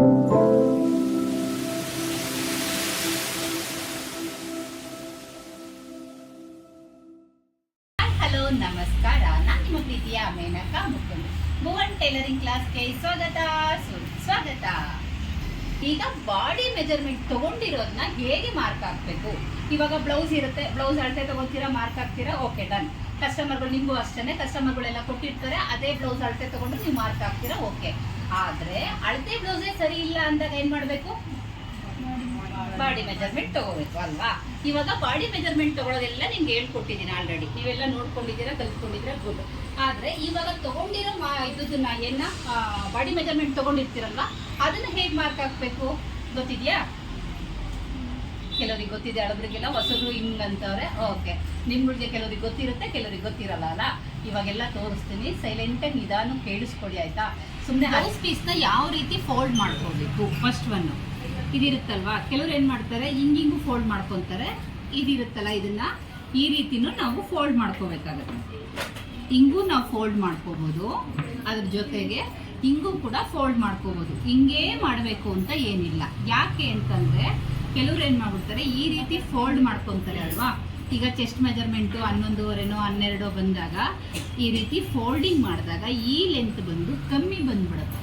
Hello, ನಮಸ್ಕಾರ. ನಾನು ನಿಮ್ಮ ಪ್ರೀತಿಯ ಮೇನಕಾ ಮುಕುಂದ್. ಭುವನ್ ಟೈಲರಿಂಗ್ ಕ್ಲಾಸ್ಗೆ ಸ್ವಾಗತ. ಸ್ವಾಗತ. ಈಗ ಬಾಡಿ ಮೆಜರ್ಮೆಂಟ್ ತಗೊಂಡಿರೋದನ್ನ ಹೇಗೆ ಮಾರ್ಕ್ ಹಾಕ್ಬೇಕು? ಇವಾಗ ಬ್ಲೌಸ್ ಇರುತ್ತೆ, ಬ್ಲೌಸ್ ಅಳತೆ ತಗೋತೀರಾ ಮಾರ್ಕ್ ಹಾಕ್ತೀರಾ? Okay, done. ಕಸ್ಟಮರ್ಗಳು ನಿಮಗೂ ಅಷ್ಟೇ ಕಸ್ಟಮರ್ಗಳೆಲ್ಲ ಕೊಟ್ಟಿರ್ತಾರೆ, ಅದೇ ಬ್ಲೌಸ್ ಅಳತೆ ತಗೊಂಡು ನೀವು ಮಾರ್ಕ್ ಹಾಕ್ತೀರಾ? ಓಕೆ. ಆದ್ರೆ ಅಳತೆ ಬ್ಲೌಸೇ ಸರಿ ಇಲ್ಲ ಅಂದಾಗ ಏನ್ ಮಾಡ್ಬೇಕು? ಬಾಡಿ ಮೆಜರ್ಮೆಂಟ್ ತಗೋಬೇಕು ಅಲ್ವಾ? ಇವಾಗ ಬಾಡಿ ಮೆಜರ್ಮೆಂಟ್ ತಗೊಳ್ಳೋದೆಲ್ಲ ನಿಮ್ಗೆ ಹೇಳ್ಕೊಟ್ಟಿದ್ದೀನಿ ಆಲ್ರೆಡಿ ನೀವೆಲ್ಲ ನೋಡ್ಕೊಂಡಿದ್ದೀರಾ, ಕಲ್ತ್ಕೊಂಡಿದ್ದೀರಾ ಗುಡ್ ಆದ್ರೆ ಇವಾಗ ತಗೊಂಡಿರೋ ಇದನ್ನ ಏನ ಬಾಡಿ ಮೆಜರ್ಮೆಂಟ್ ತಗೊಂಡಿರ್ತೀರಲ್ವಾ? ಅದನ್ನ ಹೇಗ್ ಮಾರ್ಕ್ ಹಾಕ್ಬೇಕು? ಗೊತ್ತಿದ್ಯಾ? ಕೆಲವರಿಗೆ ಗೊತ್ತಿದೆ, ಅಳಬ್ರಿಗೆಲ್ಲ ಹೊಸಬ್ರು ಹಿಂಗಂತವ್ರೆ ಓಕೆ ನಿಮ್ಗಳಿಗೆ ಕೆಲವರಿಗೆ ಗೊತ್ತಿರುತ್ತೆ, ಕೆಲವರಿಗೆ ಗೊತ್ತಿರಲ್ಲ ಅಲ್ಲ? ಇವಾಗೆಲ್ಲ ತೋರಿಸ್ತೀನಿ. ಸೈಲೆಂಟಾಗಿ ನಿಧಾನ ಕೇಳಿಸ್ಕೊಡಿ ಆಯ್ತಾ? ಸುಮ್ಮನೆ ಹೌಸ್ ಪೀಸ್ನ ಯಾವ ರೀತಿ ಫೋಲ್ಡ್ ಮಾಡ್ಕೋಬೇಕು? ಫಸ್ಟ್ ಒನ್ ಇದಿರುತ್ತಲ್ವಾ? ಕೆಲವ್ರು ಏನು ಮಾಡ್ತಾರೆ? ಹಿಂಗಿಂಗು ಫೋಲ್ಡ್ ಮಾಡ್ಕೊತಾರೆ. ಇದಿರುತ್ತಲ್ಲ ಇದನ್ನ? ಈ ರೀತಿನೂ ನಾವು ಫೋಲ್ಡ್ ಮಾಡ್ಕೋಬೇಕಾಗತ್ತೆ. ಹಿಂಗೂ ನಾವು ಫೋಲ್ಡ್ ಮಾಡ್ಕೋಬೋದು. ಅದ್ರ ಜೊತೆಗೆ ಹಿಂಗೂ ಕೂಡ ಫೋಲ್ಡ್ ಮಾಡ್ಕೋಬೋದು. ಹಿಂಗೇ ಮಾಡಬೇಕು ಅಂತ ಏನಿಲ್ಲ. ಯಾಕೆ ಅಂತಂದ್ರೆ ಕೆಲವ್ರು ಏನು ಮಾಡ್ಬಿಡ್ತಾರೆ? ಈ ರೀತಿ ಫೋಲ್ಡ್ ಮಾಡ್ಕೊತಾರೆ ಅಲ್ವಾ? ಈಗ ಚೆಸ್ಟ್ ಮೆಜರ್ಮೆಂಟು ಹನ್ನೊಂದುವರೆನೋ ಹನ್ನೆರಡೋ ಬಂದಾಗ ಈ ರೀತಿ ಫೋಲ್ಡಿಂಗ್ ಮಾಡಿದಾಗ ಈ ಲೆಂತ್ ಬಂದು ಕಮ್ಮಿ ಬಂದ್ಬಿಡುತ್ತೆ.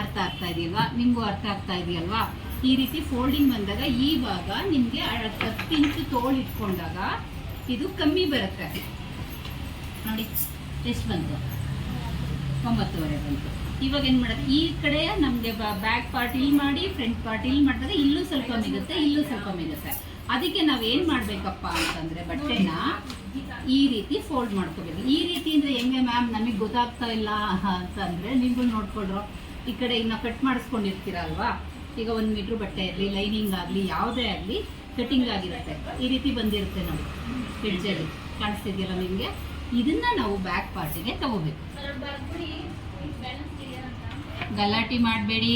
ಅರ್ಥ ಆಗ್ತಾ ಇದೆಯಲ್ವಾ? ನಿಮಗೂ ಅರ್ಥ ಆಗ್ತಾ ಇದೆಯಲ್ವಾ? ಈ ರೀತಿ ಫೋಲ್ಡಿಂಗ್ ಬಂದಾಗ ಈ ಭಾಗ ನಿಮಗೆ ಹತ್ತು ಇಂಚು ತೋಳು ಇಟ್ಕೊಂಡಾಗ ಇದು ಕಮ್ಮಿ ಬರುತ್ತೆ. ನೋಡಿ ಎಷ್ಟು ಬಂತು. ಒಂಬತ್ತುವರೆ ಬಂತು. ಇವಾಗ ಏನು ಮಾಡೋದು? ಈ ಕಡೆ ನಮಗೆ ಬ್ಯಾಕ್ ಪಾರ್ಟ್ ಇಲ್ಲಿ ಮಾಡಿ ಫ್ರಂಟ್ ಪಾರ್ಟ್ ಇಲ್ಲಿ ಮಾಡಿದಾಗ ಇಲ್ಲೂ ಸ್ವಲ್ಪ ಮಿಗುತ್ತೆ, ಇಲ್ಲೂ ಸ್ವಲ್ಪ ಮಿಗುತ್ತೆ. ಅದಕ್ಕೆ ನಾವು ಏನು ಮಾಡಬೇಕಪ್ಪ ಅಂತಂದ್ರೆ ಬಟ್ಟೆನ ಈ ರೀತಿ ಫೋಲ್ಡ್ ಮಾಡ್ಕೋಬೇಕು. ಈ ರೀತಿ ಅಂದ್ರೆ ಹೆಂಗೆ ಮ್ಯಾಮ್ ನಮಗೆ ಗೊತ್ತಾಗ್ತಾ ಇಲ್ಲ ಅಂತಂದ್ರೆ ನೀವು ನೋಡ್ಕೊಳ್ರು. ಈ ಕಡೆ ಇನ್ನು ಕಟ್ ಮಾಡಿಸ್ಕೊಂಡಿರ್ತೀರಲ್ವಾ? ಈಗ ಒಂದು ಮೀಟ್ರ್ ಬಟ್ಟೆ ಇರಲಿ ಲೈನಿಂಗ್ ಆಗಲಿ, ಯಾವುದೇ ಆಗಲಿ ಕಟಿಂಗ್ ಆಗಿರುತ್ತೆ. ಈ ರೀತಿ ಬಂದಿರುತ್ತೆ ನಾವು ಹೆಡ್ಜಲ್ಲಿ ಕಾಣಿಸ್ತಿದೆಯಲ್ಲ ನಿಮಗೆ? ಇದನ್ನ ನಾವು ಬ್ಯಾಕ್ ಪಾರ್ಟಿಗೆ ತಗೋಬೇಕು. ಗಲಾಟೆ ಮಾಡಬೇಡಿ.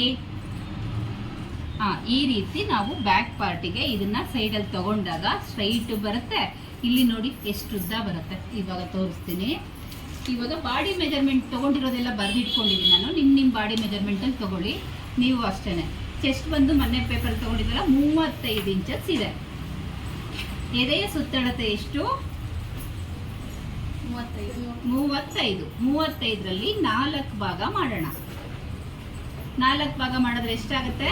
ಹಾ ಈ ರೀತಿ ನಾವು ಬ್ಯಾಕ್ ಪಾರ್ಟಿಗೆ ಇದನ್ನ ಸೈಡಲ್ಲಿ ತಗೊಂಡಾಗ ಸ್ಟ್ರೈಟ್ ಬರುತ್ತೆ. ಇಲ್ಲಿ ನೋಡಿ ಎಷ್ಟು ಉದ್ದ ಬರುತ್ತೆ. ಇವಾಗ ತೋರಿಸ್ತೀನಿ. ಇವಾಗ ಬಾಡಿ ಮೆಜರ್ಮೆಂಟ್ ತಗೊಂಡಿರೋದೆಲ್ಲ ಬರೆದಿಟ್ಕೊಂಡಿದ್ದೀನಿ ನಾನು. ನಿಮ್ಮ ನಿಮ್ಮ ಬಾಡಿ ಮೆಜರ್ಮೆಂಟಲ್ಲಿ ತಗೊಳ್ಳಿ. ನೀವು ಅಷ್ಟೇ ಚೆಸ್ಟ್ ಬಂದು ಮೊನ್ನೆ ಪೇಪರ್ ತೊಗೊಂಡಿದ್ದಲ್ಲ ಮೂವತ್ತೈದು ಇಂಚಸ್ ಇದೆ. ಎದೆಯ ಸುತ್ತಳತೆ ಎಷ್ಟು? ಮೂವತ್ತೈದು. ಮೂವತ್ತೈದರಲ್ಲಿ ನಾಲ್ಕು ಭಾಗ ಮಾಡೋಣ. ನಾಲ್ಕು ಭಾಗ ಮಾಡಿದ್ರೆ ಎಷ್ಟಾಗುತ್ತೆ?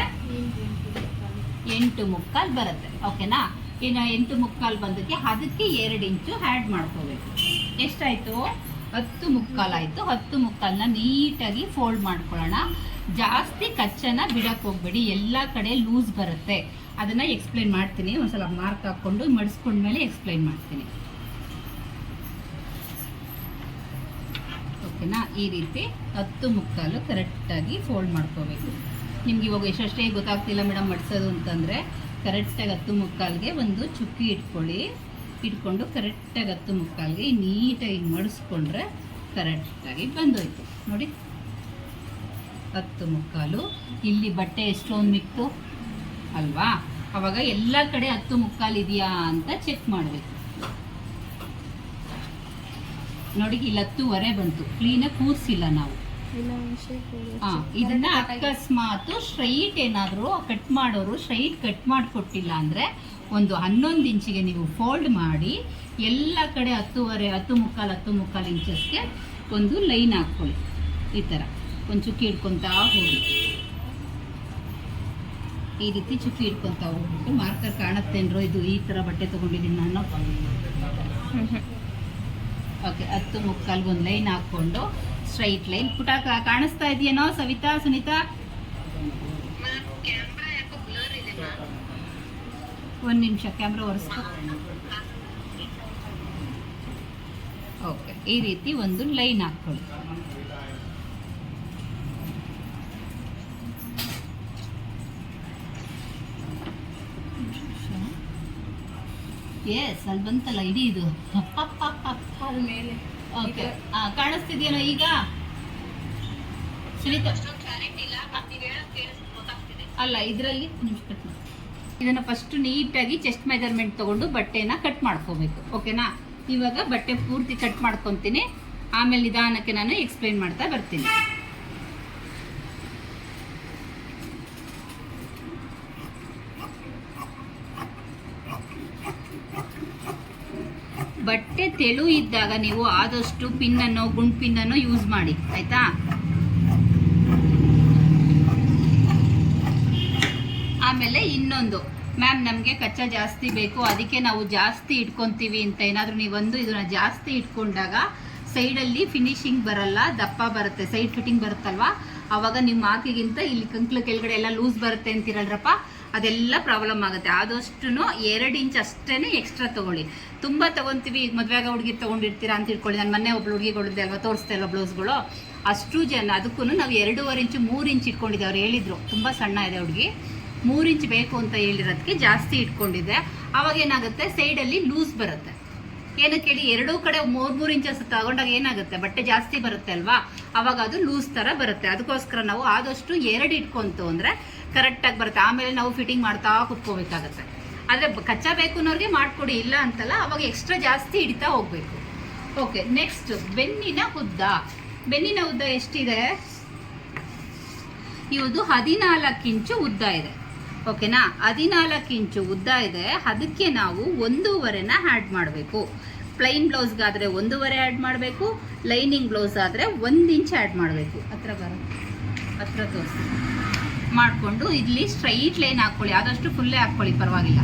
ಎಂಟು ಮುಕ್ಕಾಲು ಬರುತ್ತೆ. ಓಕೆನಾ? ಇನ್ನು ಎಂಟು ಮುಕ್ಕಾಲು ಬಂದಕ್ಕೆ ಅದಕ್ಕೆ ಎರಡು ಇಂಚು ಆ್ಯಡ್ ಮಾಡ್ಕೋಬೇಕು. ಎಷ್ಟಾಯಿತು? ಹತ್ತು ಮುಕ್ಕಾಲು ಆಯಿತು. ಹತ್ತು ಮುಕ್ಕಾಲನ್ನ ನೀಟಾಗಿ ಫೋಲ್ಡ್ ಮಾಡ್ಕೊಳ್ಳೋಣ. ಜಾಸ್ತಿ ಕಚ್ಚನ ಬಿಡಕ್ಕೆ ಹೋಗ್ಬೇಡಿ. ಎಲ್ಲ ಕಡೆ ಲೂಸ್ ಬರುತ್ತೆ. ಅದನ್ನು ಎಕ್ಸ್ಪ್ಲೈನ್ ಮಾಡ್ತೀನಿ. ಒಂದ್ಸಲ ಮಾರ್ಕ್ ಹಾಕ್ಕೊಂಡು ಮಡಿಸ್ಕೊಂಡ್ಮೇಲೆ ಎಕ್ಸ್ಪ್ಲೈನ್ ಮಾಡ್ತೀನಿ. ಓಕೆನಾ ಈ ರೀತಿ ಹತ್ತು ಮುಕ್ಕಾಲು ಕರೆಕ್ಟಾಗಿ ಫೋಲ್ಡ್ ಮಾಡ್ಕೋಬೇಕು. ನಿಮ್ಗೆ ಇವಾಗ ಎಷ್ಟಷ್ಟೇ ಗೊತ್ತಾಗ್ತಿಲ್ಲ ಮೇಡಮ್ ಮಡಿಸೋದು ಅಂತಂದರೆ ಕರೆಕ್ಟಾಗಿ ಹತ್ತು ಮುಕ್ಕಾಲ್ಗೆ ಒಂದು ಚುಕ್ಕಿ ಇಟ್ಕೊಳ್ಳಿ. ಇಟ್ಕೊಂಡು ಕರೆಕ್ಟಾಗಿ ಹತ್ತು ಮುಕ್ಕಾಲ್ಗೆ ನೀಟಾಗಿ ಮಡಿಸ್ಕೊಂಡ್ರೆ ಕರೆಕ್ಟಾಗಿ ಬಂದೋಯ್ತು. ನೋಡಿ. ಹತ್ತು ಮುಕ್ಕಾಲು. ಇಲ್ಲಿ ಬಟ್ಟೆ ಎಷ್ಟೊಂದು ಮಿಕ್ತು ಅಲ್ವಾ? ಅವಾಗ ಎಲ್ಲ ಕಡೆ ಹತ್ತು ಮುಕ್ಕಾಲು ಇದೆಯಾ ಅಂತ ಚೆಕ್ ಮಾಡಬೇಕು. ನೋಡಿ ಇಲ್ಲಿ ಹತ್ತುವರೆ ಬಂತು. ಕ್ಲೀನಾಗಿ ಕೂರಿಸಿಲ್ಲ ನಾವು. ಹಾ ಇದನ್ನ ಅಕಸ್ಮಾತ್ ಸ್ಟ್ರೈಟ್ ಏನಾದರೂ ಕಟ್ ಮಾಡೋರು ಸ್ಟ್ರೈಟ್ ಕಟ್ ಮಾಡಿಕೊಟ್ಟಿಲ್ಲ ಅಂದರೆ ಒಂದು ಹನ್ನೊಂದು ಇಂಚಿಗೆ ನೀವು ಫೋಲ್ಡ್ ಮಾಡಿ ಎಲ್ಲ ಕಡೆ ಹತ್ತುವರೆ ಹತ್ತು ಮುಕ್ಕಾಲು ಹತ್ತು ಮುಕ್ಕಾಲು ಇಂಚಸ್ಗೆ ಒಂದು ಲೈನ್ ಹಾಕ್ಕೊಳ್ಳಿ. ಈ ಥರ. ಒಂದು ಚುಕ್ಕಿ ಹಿಡ್ಕೊತಾ ಹೋಗಿ. ಈ ರೀತಿ ಚುಕ್ಕಿ ಹಿಡ್ಕೊತಾ ಹೋಗ್ಬಿಟ್ಟು ಮಾರ್ಕರ್ ಕಾಣತ್ತೇನ್ರೋ ಇದು ಈ ಥರ ಬಟ್ಟೆ ತೊಗೊಂಡಿದ್ದೀನಿ ನಾನು. ಓಕೆ, ಹತ್ತು ಮುಕ್ಕಾಲ್ಗೆ ಒಂದು ಲೈನ್ ಹಾಕ್ಕೊಂಡು ಸ್ಟ್ರೈಟ್ ಲೈನ್ ಪುಟ ಕಾಣಿಸ್ತಾ ಇದೆಯೇನೋ? ಸವಿತಾ, ಸುನೀತಾ? ಒಂದು ನಿಮಿಷ, ಕ್ಯಾಮ್ರಾ ಒರೆಸ್ಕೊ. ಓಕೆ, ಈ ರೀತಿ ಒಂದು ಲೈನ್ ಹಾಕ್ಕೊಳ್ಳಿ. ಎಸ್ ಅಲ್ಲಿ ಬಂತಲ್ಲ ಇಡೀ ಇದು. ಓಕೆ ಕಾಣಿಸ್ತಿದೆಯಲ್ಲ ಈಗ? ಸುನೀತಾ ಅಲ್ಲ ಇದರಲ್ಲಿ ಇದನ್ನ ಫಸ್ಟ್ ನೀಟಾಗಿ ಚೆಸ್ಟ್ ಮೆಜರ್ಮೆಂಟ್ ತಗೊಂಡು ಬಟ್ಟೆನ ಕಟ್ ಮಾಡ್ಕೋಬೇಕು. ಓಕೆನಾ ಇವಾಗ ಬಟ್ಟೆ ಪೂರ್ತಿ ಕಟ್ ಮಾಡ್ಕೊತೀನಿ. ಆಮೇಲೆ ನಿಧಾನಕ್ಕೆ ನಾನು ಎಕ್ಸ್ಪ್ಲೈನ್ ಮಾಡ್ತಾ ಬರ್ತೀನಿ ಬಟ್ಟೆ ತೆಳು ಇದ್ದಾಗ ನೀವು ಆದಷ್ಟು ಪಿನ್ನನ್ನು ಗುಂಡ್ ಪಿನ್ನನ್ನು ಯೂಸ್ ಮಾಡಿ, ಆಯ್ತಾ? ಆಮೇಲೆ ಇನ್ನೊಂದು, ಮ್ಯಾಮ್ ನಮಗೆ ಕಚ್ಚಾ ಜಾಸ್ತಿ ಬೇಕು, ಅದಕ್ಕೆ ನಾವು ಜಾಸ್ತಿ ಇಟ್ಕೊತೀವಿ ಅಂತ ಏನಾದರೂ ನೀವೊಂದು ಇದನ್ನ ಜಾಸ್ತಿ ಇಟ್ಕೊಂಡಾಗ ಸೈಡಲ್ಲಿ ಫಿನಿಶಿಂಗ್ ಬರಲ್ಲ, ದಪ್ಪ ಬರುತ್ತೆ ಸೈಡ್ ಫಿಟ್ಟಿಂಗ್ ಬರುತ್ತಲ್ವಾ? ಆವಾಗ ನಿಮ್ಮ ಮಾಕಿಗಿಂತ ಇಲ್ಲಿ ಕಂಕ್ಳು ಕೆಳಗಡೆ ಎಲ್ಲ ಲೂಸ್ ಬರುತ್ತೆ ಅಂತೀರಲ್ರಪ್ಪ? ಅದೆಲ್ಲ ಪ್ರಾಬ್ಲಮ್ ಆಗುತ್ತೆ. ಆದಷ್ಟು ಎರಡು ಇಂಚ್ ಅಷ್ಟೇ ಎಕ್ಸ್ಟ್ರಾ ತೊಗೊಳ್ಳಿ. ತುಂಬ ತೊಗೊತೀವಿ ಈಗ ಮದುವೆಗ ಹುಡುಗಿ ತೊಗೊಂಡಿರ್ತೀರಾ ಅಂತ ಇಟ್ಕೊಳ್ಳಿ ನಾನು ಮೊನ್ನೆ ಒಬ್ಳು ಹುಡುಗಿ ಕೊಡಿದ್ದೆ ಅಲ್ವಾ, ತೋರಿಸ್ತಾ ಇಲ್ವ ಬ್ಲೌಸ್ಗಳು. ಅಷ್ಟು ಜನ ಅದಕ್ಕೂ ನಾವು ಎರಡೂವರೆ ಇಂಚು, ಮೂರು ಇಂಚ್ ಇಟ್ಕೊಂಡಿದ್ದೆ. ಅವ್ರು ಹೇಳಿದ್ರು, ತುಂಬ ಸಣ್ಣ ಇದೆ ಹುಡುಗಿ. ಮೂರು ಇಂಚ್ ಬೇಕು ಅಂತ ಹೇಳಿರೋದಕ್ಕೆ ಜಾಸ್ತಿ ಇಟ್ಕೊಂಡಿದ್ದೆ. ಅವಾಗ ಏನಾಗುತ್ತೆ ಸೈಡಲ್ಲಿ ಲೂಸ್ ಬರುತ್ತೆ. ಏನಕ್ಕೆ ಹೇಳಿ ಎರಡೂ ಕಡೆ ಮೂರು ಮೂರು ಇಂಚಸ್ ತಗೊಂಡಾಗ ಏನಾಗುತ್ತೆ? ಬಟ್ಟೆ ಜಾಸ್ತಿ ಬರುತ್ತೆ ಅಲ್ವಾ? ಅವಾಗ ಅದು ಲೂಸ್ ಥರ ಬರುತ್ತೆ. ಅದಕ್ಕೋಸ್ಕರ ನಾವು ಆದಷ್ಟು ಎರಡು ಇಟ್ಕೊಂತು ಅಂದರೆ ಕರೆಕ್ಟಾಗಿ ಬರುತ್ತೆ. ಆಮೇಲೆ ನಾವು ಫಿಟ್ಟಿಂಗ್ ಮಾಡ್ತಾ ಕುತ್ಕೋಬೇಕಾಗತ್ತೆ. ಆದರೆ ಕಚ್ಚಾ ಬೇಕು ಅನ್ನೋರಿಗೆ ಮಾಡಿಕೊಡಿ, ಇಲ್ಲ ಅಂತಲ್ಲ, ಅವಾಗ ಎಕ್ಸ್ಟ್ರಾ ಜಾಸ್ತಿ ಹಿಡಿತಾ ಹೋಗಬೇಕು. ಓಕೆ ನೆಕ್ಸ್ಟ್ ಬೆನ್ನಿನ ಉದ್ದ. ಬೆನ್ನಿನ ಉದ್ದ ಎಷ್ಟಿದೆ? ಇವುದು ಹದಿನಾಲ್ಕು ಇಂಚು ಉದ್ದ ಇದೆ. ಓಕೆನಾ? ಹದಿನಾಲ್ಕು ಇಂಚು ಉದ್ದ ಇದೆ. ಅದಕ್ಕೆ ನಾವು ಒಂದೂವರೆನ ಆ್ಯಡ್ ಮಾಡಬೇಕು. ಪ್ಲೈನ್ ಬ್ಲೌಸ್ಗಾದರೆ ಒಂದೂವರೆ ಆ್ಯಡ್ ಮಾಡಬೇಕು. ಲೈನಿಂಗ್ ಬ್ಲೌಸ್ ಆದರೆ ಒಂದು ಇಂಚ್ ಆ್ಯಡ್ ಮಾಡಬೇಕು. ಹತ್ರ ಬರ. ಹತ್ರ ತೋರಿಸಿ. ಮಾಡಿಕೊಂಡು ಇಲ್ಲಿ ಸ್ಟ್ರೈಟ್ ಲೈನ್ ಹಾಕ್ಕೊಳ್ಳಿ. ಆದಷ್ಟು ಫುಲ್ಲೇ ಹಾಕ್ಕೊಳ್ಳಿ ಪರವಾಗಿಲ್ಲ.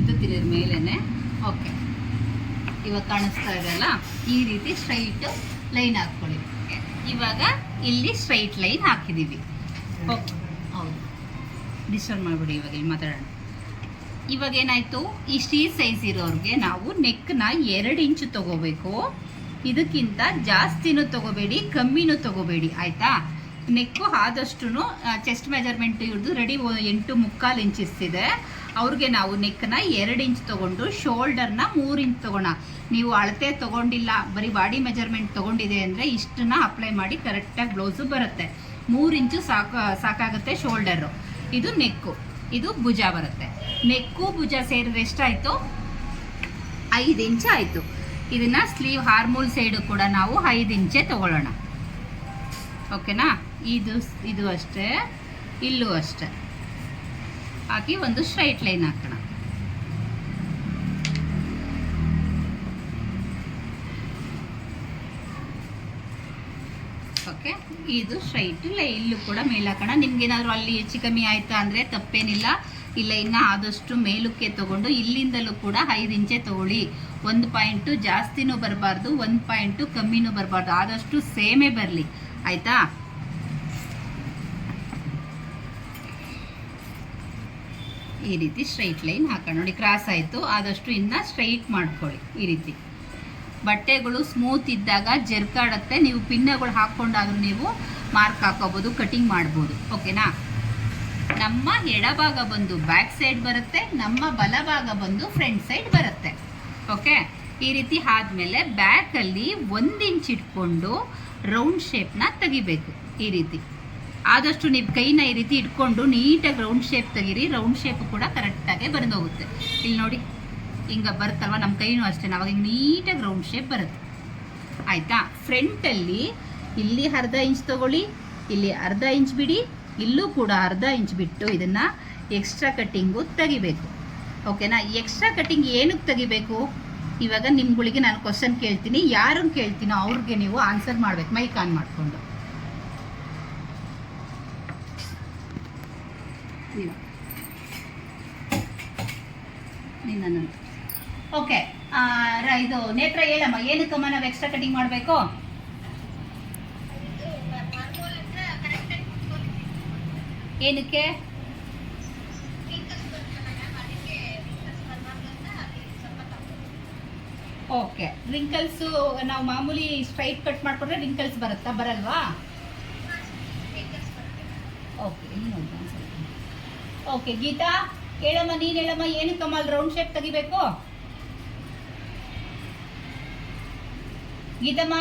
ಇದು ತಿರ ಮೇಲೇ ಓಕೆ ಇವಾಗ ಕಾಣಿಸ್ತಾ ಇದೆಯಲ್ಲ ಈ ರೀತಿ ಸ್ಟ್ರೈಟ್ ಲೈನ್ ಹಾಕ್ಕೊಳ್ಳಿ. ಇವಾಗ ಇಲ್ಲಿ ಸ್ಟ್ರೈಟ್ ಲೈನ್ ಹಾಕಿದ್ದೀವಿ ಓಕೆ ಹೌದು. ಡಿಸ್ಟರ್ಬ್ ಮಾಡಿಬಿಡಿ ಇವಾಗ ಇಲ್ಲಿ ಮಾತಾಡೋಣ. ಇವಾಗ ಏನಾಯಿತು? ಈ ಸೈಜ್ ಇರೋರಿಗೆ ನಾವು ನೆಕ್ನ ಎರಡು ಇಂಚು ತಗೋಬೇಕು. ಇದಕ್ಕಿಂತ ಜಾಸ್ತಿನೂ ತಗೋಬೇಡಿ, ಕಮ್ಮಿನೂ ತಗೋಬೇಡಿ, ಆಯಿತಾ? ನೆಕ್ಕು ಆದಷ್ಟು ಚೆಸ್ಟ್ ಮೆಜರ್ಮೆಂಟ್ ಇವ್ರದ್ದು ರೆಡಿ ಎಂಟು ಮುಕ್ಕಾಲು ಇಂಚಸ್ ಇದೆ. ಅವ್ರಿಗೆ ನಾವು ನೆಕ್ನ ಎರಡು ಇಂಚ್ ತೊಗೊಂಡು ಶೋಲ್ಡರ್ನ ಮೂರು ಇಂಚ್ ತೊಗೋಣ. ನೀವು ಅಳತೆ ತೊಗೊಂಡಿಲ್ಲ, ಬರೀ ಬಾಡಿ ಮೆಜರ್ಮೆಂಟ್ ತೊಗೊಂಡಿದೆ ಅಂದರೆ ಇಷ್ಟನ್ನ ಅಪ್ಲೈ ಮಾಡಿ ಕರೆಕ್ಟಾಗಿ ಬ್ಲೌಸು ಬರುತ್ತೆ. ಮೂರು ಇಂಚು ಸಾಕು, ಸಾಕಾಗುತ್ತೆ ಶೋಲ್ಡರು ಇದು ನೆಕ್ಕು ಇದು ಭುಜ ಬರುತ್ತೆ. ನೆಕ್ಕು ಭುಜ ಸೇರಿದ್ರೆ ಎಷ್ಟಾಯಿತು? ಐದು ಇಂಚ್ ಆಯಿತು. ಇದನ್ನ ಸ್ಲೀವ್ ಹಾರ್ಮೋಲ್ ಸೈಡು ಕೂಡ ನಾವು ಐದು ಇಂಚೆ ತಗೊಳ್ಳೋಣ. ಓಕೆನಾ? ಇದು ಇದು ಅಷ್ಟೇ, ಇಲ್ಲೂ ಅಷ್ಟೇ. ಹಾಕಿ ಒಂದು ಸ್ಟ್ರೈಟ್ ಲೈನ್ ಹಾಕೋಣ. ಓಕೆ, ಇದು ಸ್ಟ್ರೈಟ್ ಲೈ ಇಲ್ಲೂ ಕೂಡ ಮೇಲೆ ಹಾಕೋಣ. ನಿಮ್ಗೇನಾದರೂ ಅಲ್ಲಿ ಹೆಚ್ಚು ಕಮ್ಮಿ ಆಯ್ತಾ ಅಂದರೆ ತಪ್ಪೇನಿಲ್ಲ. ಇಲ್ಲ, ಇನ್ನು ಆದಷ್ಟು ಮೇಲಕ್ಕೆ ತಗೊಂಡು ಇಲ್ಲಿಂದಲೂ ಕೂಡ ಐದು ಇಂಚೆ ತಗೊಳ್ಳಿ. ಒಂದು ಪಾಯಿಂಟು ಜಾಸ್ತಿನೂ ಬರಬಾರ್ದು, ಒಂದು ಪಾಯಿಂಟು ಕಮ್ಮಿನೂ ಬರಬಾರ್ದು. ಆದಷ್ಟು ಸೇಮೇ ಬರಲಿ. ಆಯಿತಾ? ಈ ರೀತಿ ಸ್ಟ್ರೈಟ್ ಲೈನ್ ಹಾಕೋಣ. ನೋಡಿ ಕ್ರಾಸ್ ಆಯಿತು. ಆದಷ್ಟು ಇನ್ನು ಸ್ಟ್ರೈಟ್ ಮಾಡ್ಕೊಳ್ಳಿ ಈ ರೀತಿ. ಬಟ್ಟೆಗಳು ಸ್ಮೂತ್ ಇದ್ದಾಗ ಜರ್ಕಾಡತ್ತೆ. ನೀವು ಪಿನ್ನಗಳು ಹಾಕ್ಕೊಂಡಾದ್ರೂ ನೀವು ಮಾರ್ಕ್ ಹಾಕೋಬೋದು ಕಟಿಂಗ್ ಮಾಡ್ಬೋದು. ಓಕೆನಾ ನಮ್ಮ ಎಡಭಾಗ ಬಂದು ಬ್ಯಾಕ್ ಸೈಡ್ ಬರುತ್ತೆ. ನಮ್ಮ ಬಲಭಾಗ ಬಂದು ಫ್ರಂಟ್ ಸೈಡ್ ಬರುತ್ತೆ. ಓಕೆ ಈ ರೀತಿ ಆದಮೇಲೆ ಬ್ಯಾಕಲ್ಲಿ ಒಂದು ಇಂಚ್ ಇಟ್ಕೊಂಡು ರೌಂಡ್ ಶೇಪ್ನ ತೆಗಿಬೇಕು ಈ ರೀತಿ. ಆದಷ್ಟು ನೀವು ಕೈನ ಈ ರೀತಿ ಇಟ್ಕೊಂಡು ನೀಟಾಗಿ ರೌಂಡ್ ಶೇಪ್ ತೆಗೀರಿ ರೌಂಡ್ ಶೇಪ್ ಕೂಡ ಕರೆಕ್ಟಾಗಿ ಬಂದೋಗುತ್ತೆ. ಇಲ್ಲಿ ನೋಡಿ, ಹಿಂಗೆ ಬರುತ್ತಲ್ವ ನಮ್ಮ ಕೈನೂ ಅಷ್ಟೇ ಅವಾಗ ಹಿಂಗೆ ನೀಟಾಗಿ ರೌಂಡ್ ಶೇಪ್ ಬರುತ್ತೆ. ಆಯಿತಾ? ಫ್ರಂಟಲ್ಲಿ ಇಲ್ಲಿ ಅರ್ಧ ಇಂಚ್ ತಗೊಳ್ಳಿ, ಇಲ್ಲಿ ಅರ್ಧ ಇಂಚ್ ಬಿಡಿ, ಇಲ್ಲೂ ಕೂಡ ಅರ್ಧ ಇಂಚ್ ಬಿಟ್ಟು ಇದನ್ನು ಎಕ್ಸ್ಟ್ರಾ ಕಟ್ಟಿಂಗು ತೆಗಿಬೇಕು. ಓಕೆನಾ ಎಕ್ಸ್ಟ್ರಾ ಕಟ್ಟಿಂಗ್ ಏನಕ್ಕೆ ತೆಗಿಬೇಕು? ಇವಾಗ ನಿಮ್ಗಳಿಗೆ ನಾನು ಕ್ವಶನ್ ಕೇಳ್ತೀನಿ. ಯಾರನ್ನು ಕೇಳ್ತೀನೋ ಅವ್ರಿಗೆ ನೀವು ಆನ್ಸರ್ ಮಾಡ್ಬೇಕು. ಮೈಕ್ ಆನ್ ಮಾಡಿಕೊಂಡು. ಓಕೆ ಇದು ನೇತ್ರ ಹೇಳಮ್ಮ. ಏನಕ್ಕಮ್ಮ ನಾವು ಎಕ್ಸ್ಟ್ರಾ ಕಟಿಂಗ್ ಮಾಡಬೇಕು? ಏನಕ್ಕೆ? ಓಕೆ. ರಿಂಕಲ್ಸು ನಾವು ಮಾಮೂಲಿ ಸ್ಟ್ರೈಟ್ ಕಟ್ ಮಾಡ್ಕೊಂಡ್ರೆ ರಿಂಕಲ್ಸ್ ಬರುತ್ತಾ? ಬರಲ್ವಾ? ಓಕೆ ಓಕೆ, ಗೀತಾ, ಹೇಳಮ್ಮ, ನೀನು ಹೇಳಮ್ಮ, ಏನು ಅಲ್ಲಿ ರೌಂಡ್ ಶೇಪ್ ತೆಗಿಬೇಕು? ಗೀತಮ್ಮ,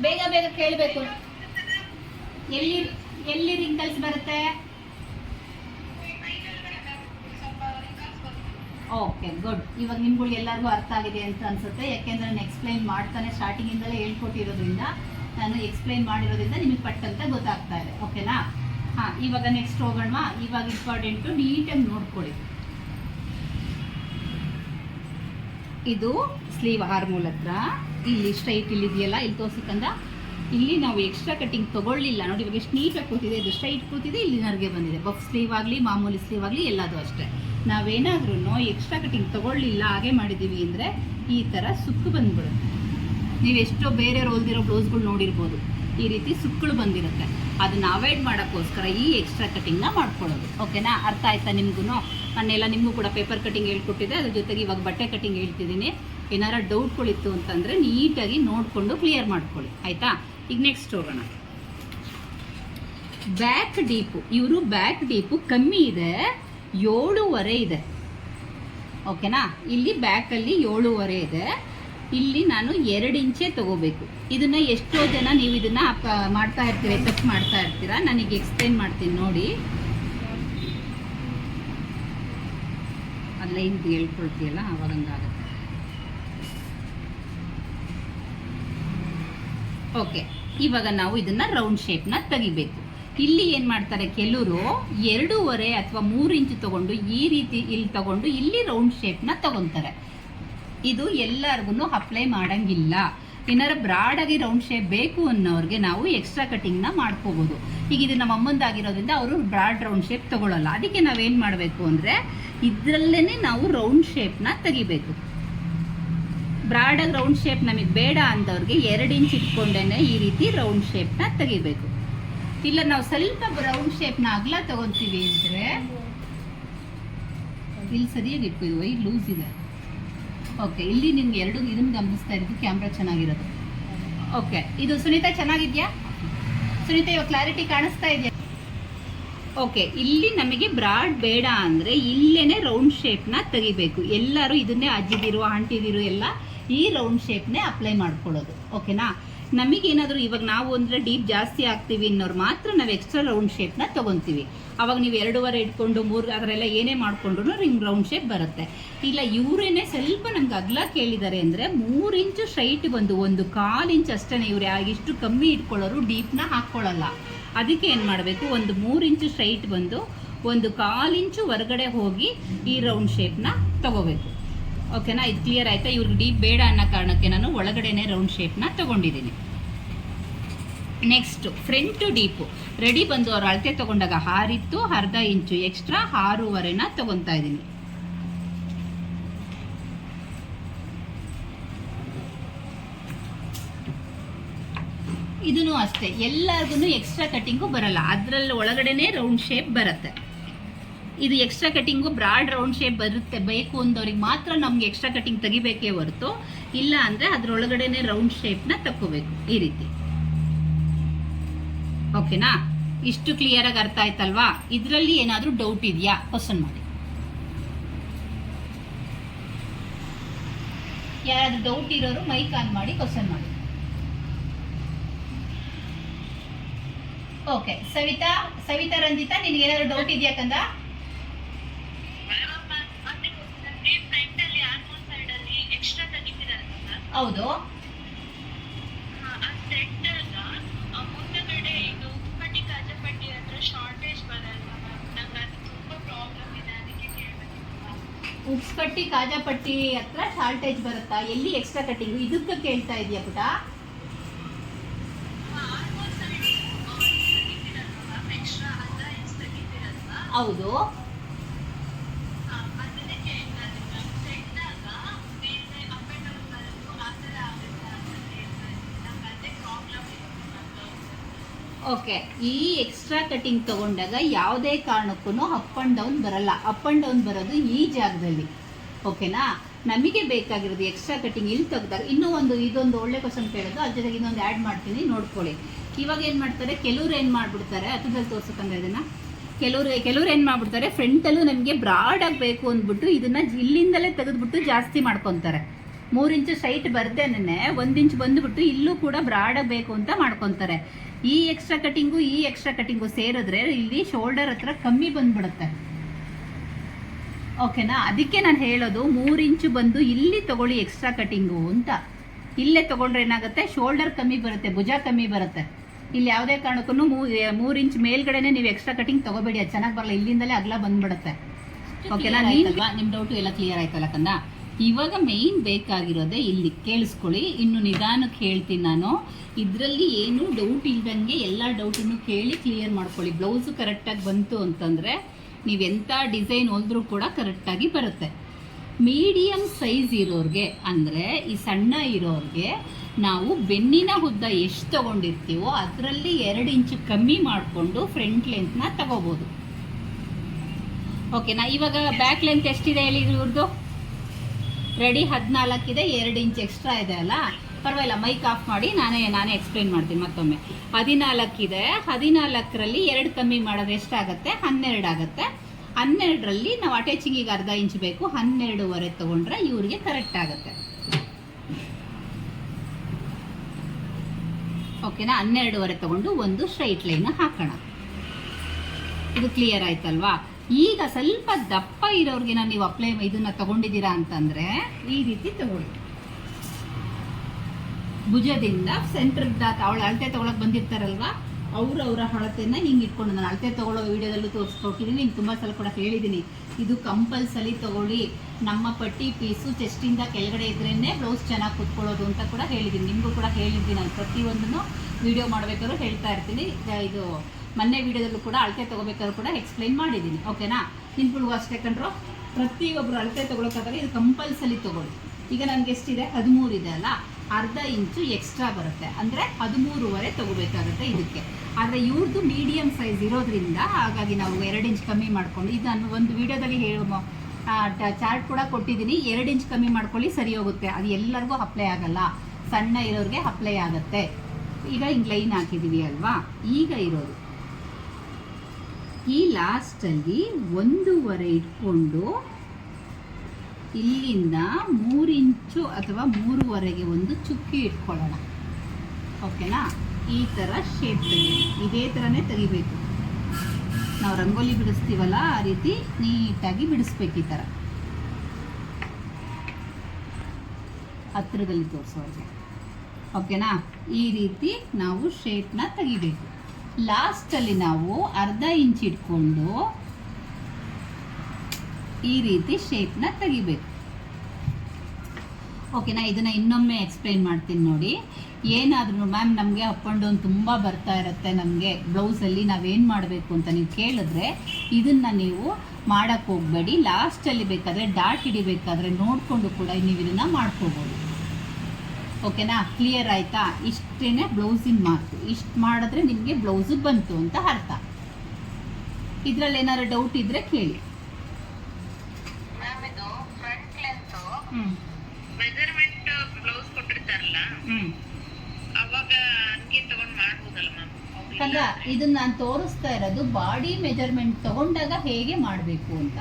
ಬೇಗ ಬೇಗ ಕೇಳಬೇಕು. ಎಲ್ಲಿ ಎಲ್ಲಿ ರಿಂಕಲ್ಸ್ ಬರುತ್ತೆ? ಓಕೆ ಗುಡ್ ಇವಾಗ ನಿಮ್ಗಳಿಗೆ ಎಲ್ಲರಿಗೂ ಅರ್ಥ ಆಗಿದೆ ಅಂತ ಅನ್ಸುತ್ತೆ. ಯಾಕೆಂದ್ರೆ ನಾನು ಎಕ್ಸ್ಪ್ಲೈನ್ ಮಾಡ್ತಾನೆ ಸ್ಟಾರ್ಟಿಂಗಿಂದಲೇ ಹೇಳ್ಕೊಟ್ಟಿರೋದ್ರಿಂದ, ನಾನು ಎಕ್ಸ್ಪ್ಲೈನ್ ಮಾಡಿರೋದ್ರಿಂದ ನಿಮಗೆ ಪಟ್ಟಂತ ಗೊತ್ತಾಗ್ತಾ ಇದೆ. ಓಕೆನಾ ಹಾಂ, ಇವಾಗ ನೆಕ್ಸ್ಟ್ ಹೋಗೋಣ ಇವಾಗ ಇಂಪಾರ್ಟೆಂಟು ನೀಟಾಗಿ ನೋಡ್ಕೊಳ್ಳಿ. ಇದು ಸ್ಲೀವ್ ಹಾರ್ಮೋಲ್ ಹತ್ರ ಇಲ್ಲಿ ಸ್ಟ್ರೈಟ್ ಇಲ್ಲಿದೆಯಲ್ಲ ಇಲ್ಲಿ ತೋರ್ಸಿಕಂದ್ರೆ ಇಲ್ಲಿ ನಾವು ಎಕ್ಸ್ಟ್ರಾ ಕಟ್ಟಿಂಗ್ ತಗೊಳ್ಳಿಲ್ಲ. ನೋಡಿ, ಇವಾಗ ಎಷ್ಟು ನೀಟಾಗಿ ಕೂತಿದೆ. ಇದು ಸ್ಟ್ರೈಟ್ ಕೂತಿದೆ, ಇಲ್ಲಿ ನನಗೆ ಬಂದಿದೆ. ಬಫ್ ಸ್ಲೀವ್ ಆಗಲಿ, ಮಾಮೂಲಿ ಸ್ಲೀವ್ ಆಗಲಿ, ಎಲ್ಲದೂ ಅಷ್ಟೇ. ನಾವೇನಾದ್ರೂ ಎಕ್ಸ್ಟ್ರಾ ಕಟ್ಟಿಂಗ್ ತಗೊಳ್ಳಿಲ್ಲ, ಹಾಗೆ ಮಾಡಿದ್ದೀವಿ ಅಂದರೆ ಈ ಥರ ಸುಕ್ಕು ಬಂದ್ಬಿಡುತ್ತೆ. ನೀವು ಎಷ್ಟೋ ಬೇರೆ ರೋಲ್ದಿರೋ ಬ್ಲೌಸ್ಗಳು ನೋಡಿರ್ಬೋದು. ಈ ರೀತಿ ಸುಕ್ಕಳು ಬಂದಿರುತ್ತೆ. ಅದನ್ನ ಅವಾಯ್ಡ್ ಮಾಡೋಕ್ಕೋಸ್ಕರ ಈ ಎಕ್ಸ್ಟ್ರಾ ಕಟ್ಟಿಂಗ್ನ ಮಾಡ್ಕೊಳ್ಳೋದು. ಓಕೆನಾ ಅರ್ಥ ಆಯ್ತಾ ನಿಮ್ಗೂ ನಾನೆಲ್ಲ ನಿಮಗೂ ಕೂಡ ಪೇಪರ್ ಕಟ್ಟಿಂಗ್ ಹೇಳ್ಕೊಟ್ಟಿದ್ದೆ. ಅದ್ರ ಜೊತೆಗೆ ಇವಾಗ ಬಟ್ಟೆ ಕಟ್ಟಿಂಗ್ ಹೇಳ್ತಿದ್ದೀನಿ. ಏನಾರ ಡೌಟ್ಗಳಿತ್ತು ಅಂತಂದರೆ ನೀಟಾಗಿ ನೋಡಿಕೊಂಡು ಕ್ಲಿಯರ್ ಮಾಡ್ಕೊಳ್ಳಿ. ಆಯಿತಾ? ಈಗ ನೆಕ್ಸ್ಟ್ ಹೋಗೋಣ. ಬ್ಯಾಕ್ ಡೀಪು ಇವರು ಬ್ಯಾಕ್ ಡೀಪು ಕಮ್ಮಿ ಇದೆ, ಏಳುವರೆ ಇದೆ. ಓಕೆನಾ ಇಲ್ಲಿ ಬ್ಯಾಕಲ್ಲಿ ಏಳುವರೆ ಇದೆ. ಇಲ್ಲಿ ನಾನು ಎರಡು ಇಂಚೆ ತಗೋಬೇಕು. ಇದನ್ನ ಎಷ್ಟೋ ಜನ ನೀವು ಇದನ್ನ ಮಾಡ್ತಾ ಇರ್ತೀರ ಟಚ್ ಮಾಡ್ತಾ ಇರ್ತೀರಾ? ನನಗೆ ಎಕ್ಸ್ಪ್ಲೈನ್ ಮಾಡ್ತೀನಿ ನೋಡಿ. ಅಲ್ಲ ಹಿಂಗೆ ಹೇಳ್ಕೊಳ್ತೀಯಲ್ಲ ಅವಾಗ ಹಂಗಾಗುತ್ತೆ. ಓಕೆ ಇವಾಗ ನಾವು ಇದನ್ನ ರೌಂಡ್ ಶೇಪ್ನ ತೆಗಿಬೇಕು. ಇಲ್ಲಿ ಏನು ಮಾಡ್ತಾರೆ ಕೆಲವರು ಎರಡೂವರೆ ಅಥವಾ ಮೂರು ಇಂಚು ತಗೊಂಡು ಈ ರೀತಿ ಇಲ್ಲಿ ತಗೊಂಡು ಇಲ್ಲಿ ರೌಂಡ್ ಶೇಪ್ನ ತಗೊಂತಾರೆ. ಇದು ಎಲ್ಲರಿಗೂ ಅಪ್ಲೈ ಮಾಡಂಗಿಲ್ಲ. ಏನಾರ ಬ್ರಾಡ್ ಆಗಿ ರೌಂಡ್ ಶೇಪ್ ಬೇಕು ಅನ್ನೋರಿಗೆ ನಾವು ಎಕ್ಸ್ಟ್ರಾ ಕಟಿಂಗ್ನ ಮಾಡ್ಕೋಬೋದು. ಈಗ ಇದು ನಮ್ಮ ಅಮ್ಮಂದಾಗಿರೋದ್ರಿಂದ ಅವರು ಬ್ರಾಡ್ ರೌಂಡ್ ಶೇಪ್ ತಗೊಳ್ಳಲ್ಲ ಅದಕ್ಕೆ ನಾವೇನು ಮಾಡಬೇಕು ಅಂದರೆ ಇದರಲ್ಲೇ ನಾವು ರೌಂಡ್ ಶೇಪ್ನ ತೆಗಿಬೇಕು. ಬ್ರಾಡಾಗಿ ರೌಂಡ್ ಶೇಪ್ ನಮಗೆ ಬೇಡ ಅಂದವ್ರಿಗೆ ಎರಡು ಇಂಚ್ ಇಟ್ಕೊಂಡೇನೆ ಈ ರೀತಿ ರೌಂಡ್ ಶೇಪ್ನ ತೆಗಿಬೇಕು. ಇಲ್ಲ, ನಾವು ಸ್ವಲ್ಪ ರೌಂಡ್ ಶೇಪ್ನ ಅಗಲ ತಗೊಂತೀವಿ ಅಂದರೆ ಇಲ್ಲಿ ಸರಿಯಾಗಿ ಇಟ್ಕೋ ಇದು ಲೂಸ್ ಇದೆ. ಓಕೆ, ಇಲ್ಲಿ ನಿಮ್ಗೆ ಎರಡು, ಇದನ್ನ ಗಮನಿಸ್ತಾ ಇರೋದು ಕ್ಯಾಮ್ರಾ ಚೆನ್ನಾಗಿರೋದು. ಓಕೆ, ಇದು ಸುನೀತಾ ಚೆನ್ನಾಗಿದ್ಯಾ? ಸುನೀತಾ, ಇವಾಗ ಕ್ಲಾರಿಟಿ ಕಾಣಿಸ್ತಾ ಇದೆಯಾ? ಓಕೆ, ಇಲ್ಲಿ ನಮಗೆ ಬ್ರಾಡ್ ಬೇಡ ಅಂದರೆ ಇಲ್ಲೇನೆ ರೌಂಡ್ ಶೇಪ್ನ ತೆಗಿಬೇಕು. ಎಲ್ಲರೂ ಇದನ್ನೇ ಅಜ್ಜಿದಿರು, ಆಂಟಿದಿರು ಎಲ್ಲ ಈ ರೌಂಡ್ ಶೇಪ್ನೇ ಅಪ್ಲೈ ಮಾಡ್ಕೊಳ್ಳೋದು ಓಕೆನಾ ನಮಗೇನಾದರೂ ಇವಾಗ ನಾವು ಅಂದರೆ ಡೀಪ್ ಜಾಸ್ತಿ ಆಗ್ತೀವಿ ಅನ್ನೋರು ಮಾತ್ರ ನಾವು ಎಕ್ಸ್ಟ್ರಾ ರೌಂಡ್ ಶೇಪ್ನ ತೊಗೊತೀವಿ. ಅವಾಗ ನೀವು ಎರಡೂವರೆ ಇಟ್ಕೊಂಡು, ಮೂರು ಅದರೆಲ್ಲ ಏನೇ ಮಾಡಿಕೊಂಡ್ರು ರಿಂಗ್ ರೌಂಡ್ ಶೇಪ್ ಬರುತ್ತೆ. ಇಲ್ಲ, ಇವರೇನೆ ಸ್ವಲ್ಪ ನಮ್ಗೆ ಅಗಲ ಕೇಳಿದ್ದಾರೆ ಅಂದರೆ ಮೂರು ಇಂಚು ಸ್ಟ್ರೈಟ್ ಬಂದು, ಒಂದು ಕಾಲು ಇಂಚ್ ಅಷ್ಟೇ ಇವ್ರು ಇಷ್ಟು ಕಮ್ಮಿ ಇಟ್ಕೊಳ್ಳೋರು ಡೀಪ್ನ ಹಾಕ್ಕೊಳ್ಳಲ್ಲ ಅದಕ್ಕೆ ಏನು ಮಾಡಬೇಕು, ಒಂದು ಮೂರು ಇಂಚು ಸ್ಟ್ರೈಟ್ ಬಂದು, ಒಂದು ಕಾಲು ಇಂಚು ಹೊರಗಡೆ ಹೋಗಿ ಈ ರೌಂಡ್ ಶೇಪ್ನ ತಗೋಬೇಕು. ಓಕೆನಾ? ಇದು ಕ್ಲಿಯರ್ ಆಯಿತಾ? ಇವ್ರಿಗೆ ಡೀಪ್ ಬೇಡ ಅನ್ನೋ ಕಾರಣಕ್ಕೆ ನಾನು ಒಳಗಡೆನೆ ರೌಂಡ್ ಶೇಪ್ನ ತಗೊಂಡಿದ್ದೀನಿ. ನೆಕ್ಸ್ಟ್ ಫ್ರಂಟ್ ಡೀಪು ರೆಡಿ ಬಂದು ಅವ್ರ ಅಳತೆ ತಗೊಂಡಾಗ ಹಾರಿತ್ತು, ಅರ್ಧ ಇಂಚು ಎಕ್ಸ್ಟ್ರಾ ಆರೂವರೆನ ತೊಗೊತಾ ಇದ್ದೀನಿ. ಇದೂ ಅಷ್ಟೇ. ಎಲ್ಲರಿಗೂ ಎಕ್ಸ್ಟ್ರಾ ಕಟಿಂಗು ಬರಲ್ಲ. ಅದರಲ್ಲಿ ಒಳಗಡೆನೆ ರೌಂಡ್ ಶೇಪ್ ಬರುತ್ತೆ. ಇದು extra cutting broad round shape ಬರುತ್ತೆ. ಬೇಕು ಅಂದವ್ರಿಗೆ ಮಾತ್ರ ನಮ್ಗೆ ಎಕ್ಸ್ಟ್ರಾ ಕಟಿಂಗ್ ತೆಗಿಬೇಕೇ ಹೊರತು. ಇಲ್ಲ ಅಂದರೆ ಅದರೊಳಗಡೆನೆ ರೌಂಡ್ ಶೇಪ್ನ ತಕ್ಕೋಬೇಕು ಈ ರೀತಿ. ಓಕೆನಾ ಇಷ್ಟು ಕ್ಲಿಯರ್ ಆಗಿ ಅರ್ಥ ಆಯ್ತಲ್ವಾ? ಇದರಲ್ಲಿ ಏನಾದರೂ ಡೌಟ್ ಇದೆಯಾ? ಕ್ವಶನ್ ಮಾಡಿ. ಯಾರಾದ್ರೂ ಡೌಟ್ ಇರೋರು ಮೈಕ್ ಆನ್ ಮಾಡಿ ಕ್ವಶನ್ ಮಾಡಿ. ಓಕೆ ಸವಿತಾ ಸವಿತಾ ರಂಜಿತಾ, ನಿನ್ಗೆ ಏನಾದ್ರು ಡೌಟ್ ಇದೆಯಾ ಹೌದು. ಉಪ್ಸ್ಕಟ್ಟಿ ಕಾಜಾಪಟ್ಟಿ ಹತ್ರ ಶಾರ್ಟೇಜ್ ಬರುತ್ತಾ? ಎಲ್ಲಿ ಎಕ್ಸ್ಟ್ರಾ ಕಟ್ಟಿಂಗ್ ಇದಕ್ಕೆ ಕೇಳ್ತಾ ಇದೆಯಾ ಪುಟ? ಹೌದು. ಓಕೆ ಈ ಎಕ್ಸ್ಟ್ರಾ ಕಟ್ಟಿಂಗ್ ತಗೊಂಡಾಗ ಯಾವುದೇ ಕಾರಣಕ್ಕೂ ಅಪ್ ಆ್ಯಂಡ್ ಡೌನ್ ಬರಲ್ಲ. ಅಪ್ ಆ್ಯಂಡ್ ಡೌನ್ ಬರೋದು ಈ ಜಾಗದಲ್ಲಿ. ಓಕೆನಾ ನಮಗೆ ಬೇಕಾಗಿರೋದು ಎಕ್ಸ್ಟ್ರಾ ಕಟ್ಟಿಂಗ್ ಇಲ್ಲಿ ತೆಗೆದಾಗ, ಇನ್ನೂ ಒಂದು, ಇದೊಂದು ಒಳ್ಳೆ ಕ್ವಶನ್ ಕೇಳೋದು ಅದ್ರ ಜೊತೆಗೆ ಇನ್ನೊಂದು ಆ್ಯಡ್ ಮಾಡ್ತೀನಿ, ನೋಡ್ಕೊಳ್ಳಿ. ಇವಾಗ ಏನು ಮಾಡ್ತಾರೆ? ಕೆಲವ್ರು ಏನು ಮಾಡಿಬಿಡ್ತಾರೆ? ಹತ್ತದಲ್ಲಿ ತೋರ್ಸಕ್ಕಂದ್ರೆ ಇದನ್ನು. ಕೆಲವ್ರು ಕೆಲವ್ರು ಏನು ಮಾಡಿಬಿಡ್ತಾರೆ? ಫ್ರಂಟಲ್ಲೂ ನಮಗೆ ಬ್ರಾಡ್ ಆಗಬೇಕು ಅಂದ್ಬಿಟ್ಟು ಇದನ್ನು ಇಲ್ಲಿಂದಲೇ ತೆಗೆದ್ಬಿಟ್ಟು ಜಾಸ್ತಿ ಮಾಡ್ಕೊತಾರೆ. ಮೂರು ಇಂಚು ಸೈಟ್ ಬರ್ದೇನೆ, ಒಂದು ಇಂಚ್ ಬಂದುಬಿಟ್ಟು ಇಲ್ಲೂ ಕೂಡ ಬ್ರಾಡ್ ಆಗಬೇಕು ಅಂತ ಮಾಡ್ಕೊತಾರೆ. ಈ ಎಕ್ಸ್ಟ್ರಾ ಕಟಿಂಗು ಈ ಎಕ್ಸ್ಟ್ರಾ ಕಟಿಂಗು ಸೇರಿದ್ರೆ ಇಲ್ಲಿ ಶೋಲ್ಡರ್ ಹತ್ರ ಕಮ್ಮಿ ಬಂದ್ಬಿಡುತ್ತೆ. ಓಕೆನಾ ಅದಕ್ಕೆ ನಾನು ಹೇಳೋದು ಮೂರು ಇಂಚು ಬಂದು ಇಲ್ಲಿ ತಗೊಳ್ಳಿ ಎಕ್ಸ್ಟ್ರಾ ಕಟಿಂಗು ಅಂತ. ಇಲ್ಲೇ ತಗೊಂಡ್ರೆ ಏನಾಗುತ್ತೆ? ಶೋಲ್ಡರ್ ಕಮ್ಮಿ ಬರುತ್ತೆ ಭುಜ ಕಮ್ಮಿ ಬರುತ್ತೆ. ಇಲ್ಲಿ ಯಾವುದೇ ಕಾರಣಕ್ಕೂ ಮೂರು ಇಂಚ್ ಮೇಲ್ಗಡೆನೆ ನೀವು ಎಕ್ಸ್ಟ್ರಾ ಕಟಿಂಗ್ ತಗೋಬೇಡಿ ಅದು ಚೆನ್ನಾಗಿ ಬರಲ್ಲ ಇಲ್ಲಿಂದಲೇ ಅಗಲ ಬಂದ್ಬಿಡುತ್ತೆ. ಓಕೆನಾ ನಿಮ್ಮ ಡೌಟು ಎಲ್ಲ ಕ್ಲಿಯರ್ ಆಯ್ತಲ್ಲ ಕಂದ ಇವಾಗ ಮೇಯ್ನ್ ಬೇಕಾಗಿರೋದೇ ಇಲ್ಲಿ, ಕೇಳಿಸ್ಕೊಳ್ಳಿ. ಇನ್ನು ನಿಧಾನಕ್ಕೆ ಹೇಳ್ತೀನಿ ನಾನು. ಇದರಲ್ಲಿ ಏನು ಡೌಟ್ ಇಲ್ದಂಗೆ ಎಲ್ಲ ಡೌಟನ್ನು ಕೇಳಿ ಕ್ಲಿಯರ್ ಮಾಡ್ಕೊಳ್ಳಿ. ಬ್ಲೌಸು ಕರೆಕ್ಟಾಗಿ ಬಂತು ಅಂತಂದರೆ ನೀವೆಂಥ ಡಿಸೈನ್ ಹೊಲಿದ್ರೂ ಕೂಡ ಕರೆಕ್ಟಾಗಿ ಬರುತ್ತೆ. ಮೀಡಿಯಮ್ ಸೈಜ್ ಇರೋರಿಗೆ, ಅಂದರೆ ಈ ಸಣ್ಣ ಇರೋರಿಗೆ ನಾವು ಬೆನ್ನಿನ ಉದ್ದ ಎಷ್ಟು ತಗೊಂಡಿರ್ತೀವೋ ಅದರಲ್ಲಿ ಎರಡು ಇಂಚು ಕಮ್ಮಿ ಮಾಡಿಕೊಂಡು ಫ್ರಂಟ್ ಲೆಂತ್ನ ತಗೋಬೋದು. ಓಕೆನಾ ಇವಾಗ ಬ್ಯಾಕ್ ಲೆಂತ್ ಎಷ್ಟಿದೆ ಹೇಳಿ ಇವ್ರದ್ದು ರೆಡಿ ಹದಿನಾಲ್ಕಿದೆ, ಎರಡು ಇಂಚ್ ಎಕ್ಸ್ಟ್ರಾ ಇದೆ ಅಲ್ಲ? ಪರವಾಗಿಲ್ಲ ಮೈಕ್ ಆಫ್ ಮಾಡಿ ನಾನೇ ನಾನೇ ಎಕ್ಸ್ಪ್ಲೈನ್ ಮಾಡ್ತೀನಿ ಮತ್ತೊಮ್ಮೆ. ಹದಿನಾಲ್ಕಿದೆ, ಹದಿನಾಲ್ಕರಲ್ಲಿ ಎರಡು ಕಮ್ಮಿ ಮಾಡೋದು ಎಷ್ಟಾಗುತ್ತೆ? ಹನ್ನೆರಡು ಆಗುತ್ತೆ. ಹನ್ನೆರಡರಲ್ಲಿ ನಾವು ಅಟ್ಯಾಚಿಂಗಿಗೆ ಅರ್ಧ ಇಂಚ್ ಬೇಕು. ಹನ್ನೆರಡೂವರೆ ತಗೊಂಡ್ರೆ ಇವರಿಗೆ ಕರೆಕ್ಟ್ ಆಗುತ್ತೆ. ಓಕೆನಾ ಹನ್ನೆರಡೂವರೆ ತಗೊಂಡು ಒಂದು ಸ್ಟ್ರೈಟ್ ಲೈನ್ ಹಾಕೋಣ. ಇದು ಕ್ಲಿಯರ್ ಆಯ್ತಲ್ವಾ? ಈಗ ಸ್ವಲ್ಪ ದಪ್ಪ ಇರೋರಿಗೆ ನಾನು ನೀವು ಅಪ್ಲೈ ಇದನ್ನ ತಗೊಂಡಿದ್ದೀರಾ ಅಂತಂದ್ರೆ ಈ ರೀತಿ ತಗೊಳ್ಳಿ. ಭುಜದಿಂದ ಸೆಂಟರ್ ಅವಳ ಅಳತೆ ತಗೊಳಕ್ ಬಂದಿರ್ತಾರಲ್ವಾ? ಅವರವರ ಅವರ ಅಳತೆನ ಹಿಂಗೆ ಇಟ್ಕೊಂಡು ನಾನು ಅಳತೆ ತಗೊಳ್ಳೋ ವಿಡಿಯೋದಲ್ಲೂ ತೋರಿಸ್ಕೊಟ್ಟಿದ್ದೀನಿ ನೀನು ತುಂಬ ಸಲ ಕೂಡ ಹೇಳಿದ್ದೀನಿ ಇದು ಕಂಪಲ್ಸರಿ ತಗೊಳ್ಳಿ. ನಮ್ಮ ಪಟ್ಟಿ ಪೀಸು ಚೆಸ್ಟಿಂದ ಕೆಳಗಡೆ ಇದ್ರೇ ಬ್ಲೌಸ್ ಚೆನ್ನಾಗಿ ಕುತ್ಕೊಳ್ಳೋದು ಅಂತ ಕೂಡ ಹೇಳಿದ್ದೀನಿ ನಿಮಗೂ ಕೂಡ ಹೇಳಿದ್ದೀನಿ ನಾನು. ಪ್ರತಿಯೊಂದನ್ನು ವಿಡಿಯೋ ಮಾಡಬೇಕಾದ್ರೂ ಹೇಳ್ತಾ ಇರ್ತೀನಿ. ಇದು ಮೊನ್ನೆ ವಿಡಿಯೋದಲ್ಲೂ ಕೂಡ ಅಳತೆ ತಗೋಬೇಕಾದ್ರೂ ಕೂಡ ಎಕ್ಸ್ಪ್ಲೈನ್ ಮಾಡಿದ್ದೀನಿ ಓಕೆನಾ ನಿನ್ಗಳಿಗೂ ಅಷ್ಟೇ ಕಂಡ್ರು? ಪ್ರತಿಯೊಬ್ಬರು ಅಳತೆ ತಗೊಳಕ್ಕಾದ್ರೆ ಇದು ಕಂಪಲ್ಸರಿ ತಗೊಳ್ಳಿ. ಈಗ ನನಗೆ ಎಷ್ಟಿದೆ? ಹದಿಮೂರು ಇದೆ ಅಲ್ಲ? ಅರ್ಧ ಇಂಚು ಎಕ್ಸ್ಟ್ರಾ ಬರುತ್ತೆ. ಅಂದರೆ ಹದಿಮೂರುವರೆ ತೊಗೋಬೇಕಾಗುತ್ತೆ ಇದಕ್ಕೆ. ಆದರೆ ಇವ್ರದ್ದು ಮೀಡಿಯಮ್ ಸೈಜ್ ಇರೋದ್ರಿಂದ ಹಾಗಾಗಿ ನಾವು ಎರಡು ಇಂಚ್ ಕಮ್ಮಿ ಮಾಡ್ಕೊಂಡು ಇದು ಒಂದು ವಿಡಿಯೋದಲ್ಲಿ ಹೇಳೋ ಚಾರ್ಟ್ ಕೂಡ ಕೊಟ್ಟಿದ್ದೀನಿ. ಎರಡು ಇಂಚ್ ಕಮ್ಮಿ ಮಾಡ್ಕೊಳ್ಳಿ, ಸರಿ ಹೋಗುತ್ತೆ. ಅದು ಎಲ್ಲರಿಗೂ ಅಪ್ಲೈ ಆಗಲ್ಲ. ಸಣ್ಣ ಇರೋರಿಗೆ ಅಪ್ಲೈ ಆಗುತ್ತೆ. ಈಗ ಹಿಂಗೆ ಲೈನ್ ಹಾಕಿದ್ದೀವಿ ಅಲ್ವಾ? ಈಗ ಇರೋದು. ಈ ಲಾಸ್ಟಲ್ಲಿ ಒಂದೂವರೆ ಇಟ್ಕೊಂಡು ಇಲ್ಲಿಂದ ಮೂರು ಇಂಚು ಅಥವಾ ಮೂರುವರೆಗೆ ಒಂದು ಚುಕ್ಕಿ ಇಟ್ಕೊಳ್ಳೋಣ. ಓಕೆನಾ ಈ ಥರ ಶೇಪ್ ತೆಗೀರಿ ಇದೇ ಥರನೇ ತೆಗಿಬೇಕು. ನಾವು ರಂಗೋಲಿ ಬಿಡಿಸ್ತೀವಲ್ಲ, ಆ ರೀತಿ ನೀಟಾಗಿ ಬಿಡಿಸ್ಬೇಕು ಈ ಥರ ಹತ್ರದಲ್ಲಿ ತೋರಿಸೋರಿಗೆ. ಓಕೆನಾ ಈ ರೀತಿ ನಾವು ಶೇಪ್ನ ತೆಗಿಬೇಕು. ಲಾಸ್ಟಲ್ಲಿ ನಾವು ಅರ್ಧ ಇಂಚ್ ಇಟ್ಕೊಂಡು ಈ ರೀತಿ ಶೇಪ್ನ ತೆಗಿಬೇಕು. ಓಕೆನಾ ಇದನ್ನು ಇನ್ನೊಮ್ಮೆ ಎಕ್ಸ್ಪ್ಲೈನ್ ಮಾಡ್ತೀನಿ ನೋಡಿ. ಏನಾದ್ರೂ ಮ್ಯಾಮ್ ನಮಗೆ ಅಪ್ ಆ್ಯಂಡ್ ಡೌನ್ ತುಂಬ ಬರ್ತಾ ಇರುತ್ತೆ ನಮಗೆ ಬ್ಲೌಸಲ್ಲಿ ನಾವೇನು ಮಾಡಬೇಕು ಅಂತ ನೀವು ಕೇಳಿದ್ರೆ ಇದನ್ನು ನೀವು ಮಾಡೋಕ್ಕೆ ಹೋಗಬೇಡಿ. ಲಾಸ್ಟಲ್ಲಿ ಬೇಕಾದರೆ ಡಾಟ್ ಹಿಡಿಬೇಕಾದ್ರೆ ನೋಡಿಕೊಂಡು ಕೂಡ ನೀವು ಇದನ್ನು ಮಾಡ್ಕೋಬೋದು. ಓಕೆನಾ? ಕ್ಲಿಯರ್ ಆಯಿತಾ? ಇಷ್ಟೇ ಬ್ಲೌಸಿನ ಮಾರ್ಕ್ ಇಷ್ಟು ಮಾಡಿದ್ರೆ ನಿಮಗೆ ಬ್ಲೌಸು ಬಂತು ಅಂತ ಅರ್ಥ. ಇದರಲ್ಲಿ ಏನಾದ್ರು ಡೌಟ್ ಇದ್ರೆ ಕೇಳಿ. ಅಲ್ಲ ಇದನ್ನ ನಾನು ತೋರಿಸ್ತಾ ಇರೋದು ಬಾಡಿ ಮೆಜರ್ಮೆಂಟ್ ತಗೊಂಡಾಗ ಹೇಗೆ ಮಾಡಬೇಕು ಅಂತ.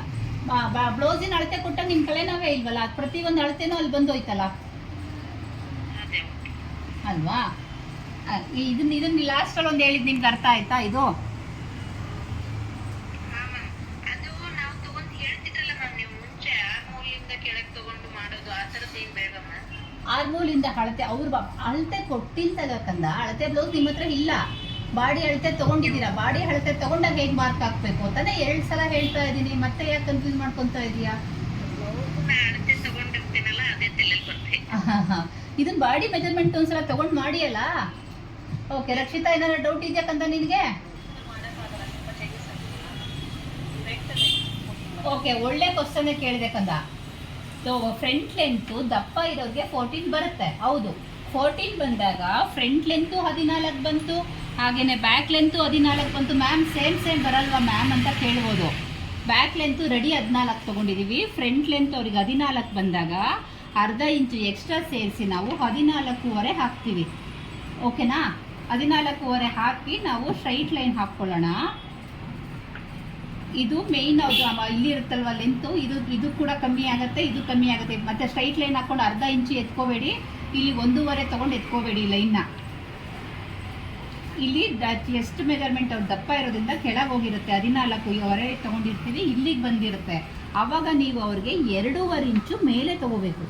ಬ್ಲೌಸಿನ ಅಳತೆ ಕೊಟ್ಟಾಗ ನಿಮ್ಮ ನಾವೇ ಇಲ್ವಲ್ಲ? ಪ್ರತಿ ಒಂದು ಅಳತೆನೂ ಅಲ್ಲಿ ಬಂದು ಹೋಯ್ತಲ್ಲ ಅದೇ ಅಲ್ವಾ? ಇದನ್ನ ಇದನ್ನ ಲಾಸ್ಟಲ್ಲಿ ಒಂದು ಹೇಳಿದ್ ನಿಮ್ಗೆ ಅರ್ಥ ಆಯ್ತಾ ಇದು? ಹಾ ಅದು ನಾವು ತಗೊಂಡ್ ಹೇಳ್ತಿದ್ರಲ್ಲ ಮ್ಯಾಮ್ ನೀವು ಮುಂಚೆ ಆ ಮೂಲಿಂದ ಕೆಳಗ್ ತಗೊಂಡು ಮಾಡೋದು ಆ ಥರದ್ದು ಏನ್ ಬೇಡ ಮ್ಯಾಮ್ ಆರ್ಮೂಲಿಂದ ಅಳತೆ ಅವ್ರು ಅಳತೆ ಕೊಟ್ಟಿಲ್ಲ ತಗಕಂದ ಅಳತೆ ಬ್ಲೌಸ್ ನಿಮ್ಮ ಹತ್ರ ಇಲ್ಲ. ಬಾಡಿ ಅಳತೆ ತಗೊಂಡಿದ್ದೀರಾ? ಬಾಡಿ ಅಳತೆ ತಗೊಂಡಾಗ ಹೇಗೆ ಮಾರ್ಕ್ ಹಾಕ್ಬೇಕು ಅಂತಾನೆ ಎರಡು ಸಲ ಹೇಳ್ತಾ ಇದ್ದೀನಿ. ಮತ್ತೆ ಯಾಕೆ ಕನ್ಫ್ಯೂಸ್ ಮಾಡ್ಕೊಂತ ಇದೀಯಾ? ಇದನ್ನ ಬಾಡಿ ಮೆಜರ್ಮೆಂಟ್ ಒಂದ್ಸಲ ತಗೊಂಡ್ ಮಾಡಿ ಅಲ್ಲ ಓಕೆ ರಕ್ಷಿತಾ, ಏನಾರ ಡೌಟ್ ಇದೆಯಾಕಂತ ನಿನಗೆ? ಓಕೆ ಒಳ್ಳೆ ಕ್ವಶನ್ ಕೇಳಿದೆ ಕಂದ. ಸೊ ಫ್ರಂಟ್ ಲೆಂತು ದಪ್ಪ ಇರೋರಿಗೆ ಫೋರ್ಟೀನ್ ಬರುತ್ತೆ. ಹೌದು. ಫೋರ್ಟೀನ್ ಬಂದಾಗ ಫ್ರಂಟ್ ಲೆಂತು ಹದಿನಾಲ್ಕು ಬಂತು, ಹಾಗೇನೆ ಬ್ಯಾಕ್ ಲೆಂತು ಹದಿನಾಲ್ಕು ಬಂತು. ಮ್ಯಾಮ್ ಸೇಮ್ ಸೇಮ್ ಬರಲ್ವಾ ಮ್ಯಾಮ್ ಅಂತ ಕೇಳ್ಬೋದು. ಬ್ಯಾಕ್ ಲೆಂತು ರೆಡಿ ಹದಿನಾಲ್ಕು ತೊಗೊಂಡಿದ್ದೀವಿ ಫ್ರಂಟ್ ಲೆಂತ್ ಅವ್ರಿಗೆ ಹದಿನಾಲ್ಕು ಬಂದಾಗ ಅರ್ಧ ಇಂಚು ಎಕ್ಸ್ಟ್ರಾ ಸೇರಿಸಿ ನಾವು ಹದಿನಾಲ್ಕೂವರೆ ಹಾಕ್ತೀವಿ. ಓಕೆನಾ ಹದಿನಾಲ್ಕೂವರೆ ಹಾಕಿ ನಾವು ಸ್ಟ್ರೈಟ್ ಲೈನ್ ಹಾಕ್ಕೊಳ್ಳೋಣ. ಇದು ಮೇಯ್ನ್ ಅದು ಇಲ್ಲಿ ಇರುತ್ತಲ್ವ ಲೆಂತು ಇದು ಇದು ಕೂಡ ಕಮ್ಮಿ ಆಗುತ್ತೆ, ಇದು ಕಮ್ಮಿ ಆಗುತ್ತೆ. ಮತ್ತೆ ಸ್ಟ್ರೈಟ್ ಲೈನ್ ಹಾಕೊಂಡು ಅರ್ಧ ಇಂಚು ಎತ್ಕೋಬೇಡಿ. ಇಲ್ಲಿ ಒಂದೂವರೆ ತಗೊಂಡು ಎತ್ಕೋಬೇಡಿ ಲೈನ್ನ ಇಲ್ಲಿ ಎಷ್ಟು ಮೆಜರ್ಮೆಂಟ್ ಅವ್ರು ದಪ್ಪ ಇರೋದ್ರಿಂದ ಕೆಳಗೆ ಹೋಗಿರುತ್ತೆ. ಹದಿನಾಲ್ಕು ತಗೊಂಡಿರ್ತೀವಿ, ಇಲ್ಲಿಗೆ ಬಂದಿರುತ್ತೆ. ಆವಾಗ ನೀವು ಅವ್ರಿಗೆ ಎರಡೂವರೆ ಇಂಚು ಮೇಲೆ ತಗೋಬೇಕು.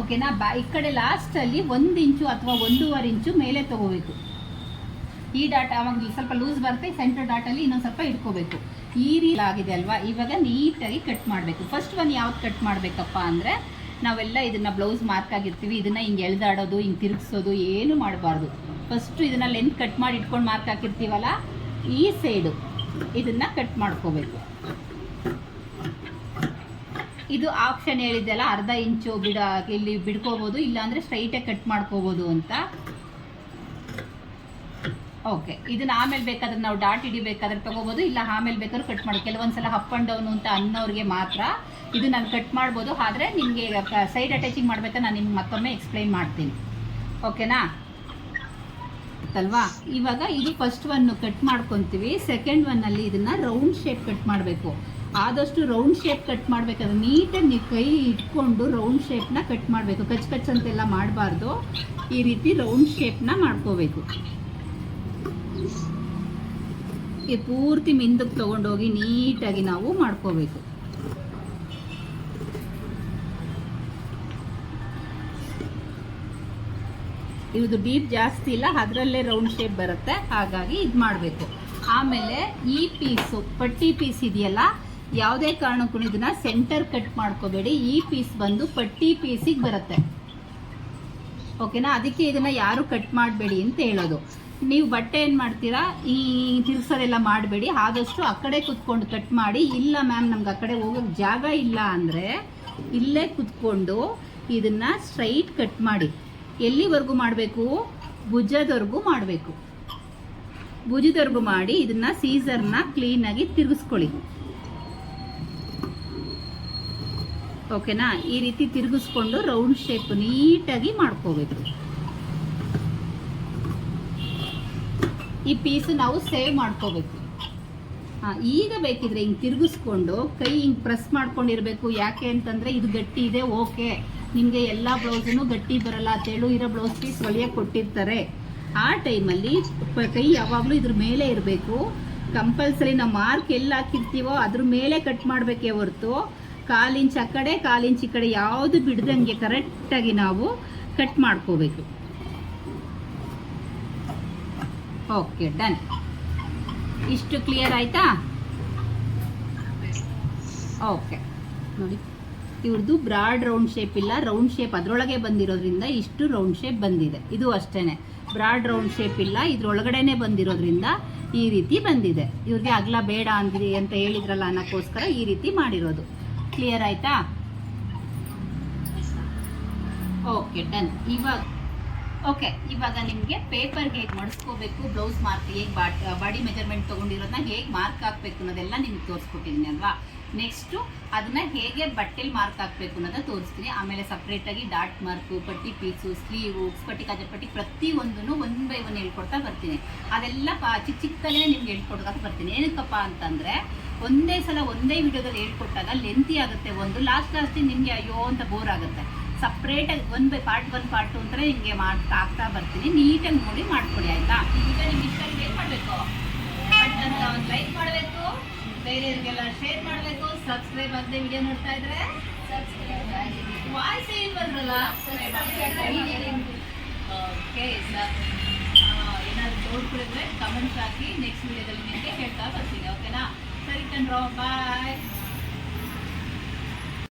ಓಕೆನಾ? ಬಾ, ಈ ಕಡೆ ಲಾಸ್ಟಲ್ಲಿ ಒಂದು ಇಂಚು ಅಥವಾ ಒಂದೂವರೆ ಇಂಚು ಮೇಲೆ ತಗೋಬೇಕು. ಈ ಡಾಟ್ ಅವಾಗ ಸ್ವಲ್ಪ ಲೂಸ್ ಬರುತ್ತೆ ಸೆಂಟರ್ ಡಾಟಲ್ಲಿ ಇನ್ನೊಂದು ಸ್ವಲ್ಪ ಇಟ್ಕೋಬೇಕು. ಈ ರೀತಿ ಆಗಿದೆ ಅಲ್ವಾ? ಇವಾಗ ನೀಟಾಗಿ ಕಟ್ ಮಾಡಬೇಕು. ಫಸ್ಟ್ ಒನ್ ಯಾವ್ದು ಕಟ್ ಮಾಡಬೇಕಪ್ಪ ಅಂದರೆ, ನಾವೆಲ್ಲ ಇದನ್ನು ಬ್ಲೌಸ್ ಮಾರ್ಕ್ ಆಗಿರ್ತೀವಿ, ಇದನ್ನು ಹಿಂಗೆ ಎಳ್ದಾಡೋದು, ಹಿಂಗೆ ತಿರುಗಿಸೋದು, ಏನು ಮಾಡಬಾರ್ದು. ಫಸ್ಟು ಇದನ್ನು ಲೆಂತ್ ಕಟ್ ಮಾಡಿ ಇಟ್ಕೊಂಡು ಮಾರ್ಕ್ ಹಾಕಿರ್ತೀವಲ್ಲ, ಈ ಸೈಡು ಇದನ್ನು ಕಟ್ ಮಾಡ್ಕೋಬೇಕು. ಇದು ಆಪ್ಷನ್ ಹೇಳಿದ್ದೆಲ್ಲ ಅರ್ಧ ಇಂಚು ಬಿಡ, ಇಲ್ಲಿ ಬಿಡ್ಕೋಬೋದು, ಇಲ್ಲಾಂದ್ರೆ ಸ್ಟ್ರೈಟಾಗಿ ಕಟ್ ಮಾಡ್ಕೋಬೋದು ಅಂತ. ಓಕೆ ಇದನ್ನ ಆಮೇಲೆ ಬೇಕಾದ್ರೆ ನಾವು ಡಾಟ್ ಹಿಡಿಬೇಕಾದ್ರೆ ತಗೋಬೋದು, ಇಲ್ಲ ಆಮೇಲೆ ಬೇಕಾದ್ರೆ ಕಟ್ ಮಾಡಿ. ಕೆಲವೊಂದ್ಸಲ ಅಪ್ ಆ್ಯಂಡ್ ಡೌನ್ ಅಂತ ಅನ್ನೋರಿಗೆ ಮಾತ್ರ ಇದು ನಾನು ಕಟ್ ಮಾಡ್ಬೋದು. ಆದರೆ ನಿಮಗೆ ಸೈಡ್ ಅಟ್ಯಾಚಿಂಗ್ ಮಾಡ್ಬೇಕಾದ್ರೆ ನಾನು ನಿಮ್ಗೆ ಮತ್ತೊಮ್ಮೆ ಎಕ್ಸ್ಪ್ಲೈನ್ ಮಾಡ್ತೀನಿ. ಓಕೆನಾ ಅಲ್ವಾ ಇವಾಗ ಇದು ಫಸ್ಟ್ ಒನ್ನು ಕಟ್ ಮಾಡ್ಕೊತೀವಿ ಸೆಕೆಂಡ್ ಒನ್ನಲ್ಲಿ ಇದನ್ನ ರೌಂಡ್ ಶೇಪ್ ಕಟ್ ಮಾಡಬೇಕು. ಆದಷ್ಟು ರೌಂಡ್ ಶೇಪ್ ಕಟ್ ಮಾಡಬೇಕಾದ್ರೆ ನೀಟಾಗಿ ನೀವು ಕೈ ಇಟ್ಕೊಂಡು ರೌಂಡ್ ಶೇಪ್ನ ಕಟ್ ಮಾಡಬೇಕು. ಕಚ್ ಕಚ್ ಅಂತೆಲ್ಲ ಮಾಡಬಾರ್ದು. ಈ ರೀತಿ ರೌಂಡ್ ಶೇಪ್ನ ಮಾಡ್ಕೋಬೇಕು. ಈ ಪೂರ್ತಿ ಮಿಂದಕ್ಕೆ ತೊಗೊಂಡೋಗಿ ನೀಟಾಗಿ ನಾವು ಮಾಡ್ಕೋಬೇಕು. ಇದು ಡೀಪ್ ಜಾಸ್ತಿ ಇಲ್ಲ, ಅದರಲ್ಲೇ ರೌಂಡ್ ಶೇಪ್ ಬರುತ್ತೆ. ಹಾಗಾಗಿ ಇದು ಮಾಡಬೇಕು. ಆಮೇಲೆ ಈ ಪೀಸು ಪಟ್ಟಿ ಪೀಸ್ ಇದೆಯಲ್ಲ ಯಾವುದೇ ಕಾರಣಕ್ಕೂ ಇದನ್ನ ಸೆಂಟರ್ ಕಟ್ ಮಾಡ್ಕೋಬೇಡಿ. ಈ ಪೀಸ್ ಬಂದು ಪಟ್ಟಿ ಪೀಸಿಗೆ ಬರುತ್ತೆ. ಓಕೆನಾ ಅದಕ್ಕೆ ಇದನ್ನ ಯಾರು ಕಟ್ ಮಾಡಬೇಡಿ ಅಂತ ಹೇಳೋದು. ನೀವು ಬಟ್ಟೆ ಏನು ಮಾಡ್ತೀರಾ? ಈ ತಿರ್ಸೋದೆಲ್ಲ ಮಾಡಬೇಡಿ. ಆದಷ್ಟು ಆ ಕಡೆ ಕುತ್ಕೊಂಡು ಕಟ್ ಮಾಡಿ. ಇಲ್ಲ ಮ್ಯಾಮ್ ನಮ್ಗೆ ಆ ಕಡೆ ಹೋಗೋಕ್ಕೆ ಜಾಗ ಇಲ್ಲ ಅಂದರೆ ಇಲ್ಲೇ ಕುತ್ಕೊಂಡು ಇದನ್ನು ಸ್ಟ್ರೈಟ್ ಕಟ್ ಮಾಡಿ. ಎಲ್ಲಿವರೆಗೂ ಮಾಡಬೇಕು? ಭುಜದವರೆಗೂ ಮಾಡಬೇಕು. ಭುಜದವರೆಗೂ ಮಾಡಿ ಇದನ್ನು ಸೀಸರ್ನ ಕ್ಲೀನಾಗಿ ತಿರುಗಿಸ್ಕೊಳ್ಳಿ. ಓಕೆನಾ? ಈ ರೀತಿ ತಿರುಗಿಸ್ಕೊಂಡು ರೌಂಡ್ ಶೇಪ್ ನೀಟಾಗಿ ಮಾಡ್ಕೋಬೇಕು. ಈ ಪೀಸ್ ನಾವು ಸೇವ್ ಮಾಡ್ಕೋಬೇಕು. ಹಾಂ, ಈಗ ಬೇಕಿದ್ರೆ ಹಿಂಗೆ ತಿರುಗಿಸ್ಕೊಂಡು ಕೈ ಹಿಂಗೆ ಪ್ರೆಸ್ ಮಾಡ್ಕೊಂಡಿರಬೇಕು. ಯಾಕೆ ಅಂತಂದರೆ ಇದು ಗಟ್ಟಿ ಇದೆ, ಓಕೆ. ನಿಮಗೆ ಎಲ್ಲ ಬ್ಲೌಸನ್ನು ಗಟ್ಟಿ ಬರಲ್ಲ. ತೆಳು ಇರೋ ಬ್ಲೌಸ್ ಪೀಸ್ ಹೊಲಿಯೋಕೆ ಕೊಟ್ಟಿರ್ತಾರೆ. ಆ ಟೈಮಲ್ಲಿ ಕೈ ಯಾವಾಗಲೂ ಇದ್ರ ಮೇಲೆ ಇರಬೇಕು. ಕಂಪಲ್ಸರಿ ನಾವು ಮಾರ್ಕ್ ಎಲ್ಲಿ ಹಾಕಿರ್ತೀವೋ ಅದ್ರ ಮೇಲೆ ಕಟ್ ಮಾಡಬೇಕೇ ಹೊರತು ಕಾಲು ಇಂಚ್ ಆ ಕಡೆ, ಕಾಲಿಂಚ್ ಈ ಕಡೆ ಯಾವುದು ಬಿಡ್ದಂಗೆ ಕರೆಕ್ಟಾಗಿ ನಾವು ಕಟ್ ಮಾಡ್ಕೋಬೇಕು. ಓಕೆ ಡನ್ ಇಷ್ಟು ಕ್ಲಿಯರ್ ಆಯ್ತಾ? ಓಕೆ ನೋಡಿ ಇವ್ರದ್ದು ಬ್ರಾಡ್ ರೌಂಡ್ ಶೇಪ್ ಇಲ್ಲ. ರೌಂಡ್ ಶೇಪ್ ಅದರೊಳಗೆ ಬಂದಿರೋದ್ರಿಂದ ಇಷ್ಟು ರೌಂಡ್ ಶೇಪ್ ಬಂದಿದೆ. ಇದು ಅಷ್ಟೇ ಬ್ರಾಡ್ ರೌಂಡ್ ಶೇಪ್ ಇಲ್ಲ. ಇದ್ರೊಳಗಡೆನೆ ಬಂದಿರೋದ್ರಿಂದ ಈ ರೀತಿ ಬಂದಿದೆ. ಇವ್ರಿಗೆ ಅಗಲ ಬೇಡ ಅಂದ್ರಿ ಅಂತ ಹೇಳಿದ್ರಲ್ಲ ಅನ್ನೋಕ್ಕೋಸ್ಕರ ಈ ರೀತಿ ಮಾಡಿರೋದು. ಕ್ಲಿಯರ್ ಆಯ್ತಾ? ಓಕೆ ಡನ್ ಇವಾಗ ಓಕೆ ಇವಾಗ ನಿಮಗೆ ಪೇಪರ್ಗೆ ಹೇಗೆ ಮಡಿಸ್ಕೋಬೇಕು ಬ್ಲೌಸ್ ಮಾರ್ಕ್ ಹೇಗೆ ಬಾಡಿ ಮೆಜರ್ಮೆಂಟ್ ತೊಗೊಂಡಿರೋದನ್ನ ಹೇಗೆ ಮಾರ್ಕ್ ಹಾಕಬೇಕು ಅನ್ನೋದೆಲ್ಲ ನಿಮ್ಗೆ ತೋರಿಸ್ಕೊಟ್ಟಿದ್ದೀನಿ ಅಲ್ವಾ? ನೆಕ್ಸ್ಟು ಅದನ್ನ ಹೇಗೆ ಬಟ್ಟೆಲಿ ಮಾರ್ಕ್ ಹಾಕಬೇಕು ಅನ್ನೋದನ್ನ ತೋರಿಸ್ತೀನಿ. ಆಮೇಲೆ ಸಪ್ರೇಟಾಗಿ ಡಾಟ್ ಮಾರ್ಕು ಪಟ್ಟಿ ಪೀಸು ಸ್ಲೀವು ಪಟ್ಟಿ ಕಾಜ ಪಟ್ಟಿ ಪ್ರತಿಯೊಂದನ್ನು ಒನ್ ಬೈ ಒನ್ ಹೇಳ್ಕೊಡ್ತಾ ಬರ್ತೀನಿ. ಅದೆಲ್ಲ ಚಿಕ್ಕ ಚಿಕ್ಕದಲ್ಲೇ ನಿಮ್ಗೆ ಹೇಳ್ಕೊಡ್ತಾ ಬರ್ತೀನಿ. ಏನಕ್ಕಪ್ಪ ಅಂತಂದರೆ, ಒಂದೇ ಸಲ ಒಂದೇ ವಿಡಿಯೋದಲ್ಲಿ ಹೇಳ್ಕೊಟ್ಟಾಗ ಲೆಂತಿ ಆಗುತ್ತೆ ಒಂದು ಲಾಸ್ಟ್ ಲಾಸ್ಟಿಗೆ ನಿಮಗೆ ಅಯ್ಯೋ ಅಂತ ಬೋರ್ ಆಗುತ್ತೆ. ಸಪ್ರೇಟಾಗಿ one by part one part two ಅಂತಲೇ ನಿಮಗೆ ಮಾಡ್ತಾ ಆಗ್ತಾ ಬರ್ತೀನಿ. ನೀಟಾಗಿ ನೋಡಿ ಮಾಡ್ಕೊಡಿ ಆಯ್ತಾ? ಈಗ ನಿಮ್ಗೆ ಇಷ್ಟ ಏನು ಮಾಡಬೇಕು? ಒಂದು ಲೈಕ್ ಮಾಡಬೇಕು. ಬೇರೆಯವ್ರಿಗೆಲ್ಲ ಶೇರ್ ಮಾಡಬೇಕು. ಸಬ್ಸ್ಕ್ರೈಬ್ ಆಗದೆ ವಿಡಿಯೋ ನೋಡ್ತಾ ಇದ್ರೆ ವಾಯ್ಸ್ ಏನು ಬಂದ್ರಲ್ಲ? ಓಕೆ ಸರ್ ಏನಾದ್ರು ನೋಡ್ಕೊಳಿದ್ರೆ ಕಮೆಂಟ್ಸ್ ಹಾಕಿ ನೆಕ್ಸ್ಟ್ ವಿಡಿಯೋದಲ್ಲಿ ನಿಮಗೆ ಹೇಳ್ತಾ ಬರ್ತೀನಿ. ಓಕೆನಾ ಸರಿ ಕಣ್ರೋ ಬಾಯ್